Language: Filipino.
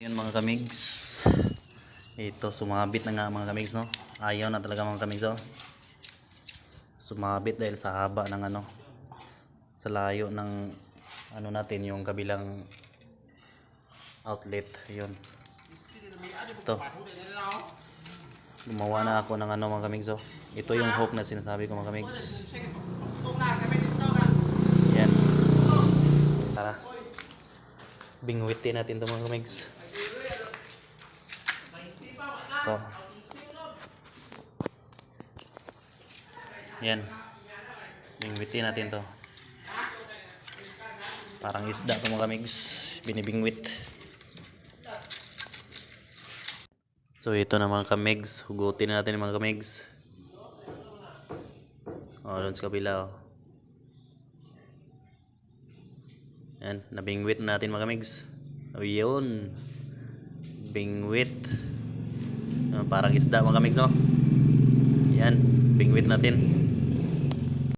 Yun mga kamigs. Ito, sumabit na nga mga kamigs, no? Ayaw na talaga mga kamigs, oh. Sumabit dahil sa haba ng ano, sa layo ng ano natin, yung kabilang outlet. Yun. Ito. Gumawa na ako ng ano mga kamigs, oh. Ito yung hook na sinasabi ko mga kamigs. Yan. Tara. Bingwitin natin ito mga kamigs. Ito. Yan. Bingwitin natin to. Parang isda ito mga kamigs. Binibingwit. So ito na mga kamigs. Hugutin natin mga kamigs. O, doon sa kabila oh. Yan, nabingwit na natin mga kamigs. O yun. Bingwit. Ah, parang isda mga kamigs, no? Yan, bingwit natin.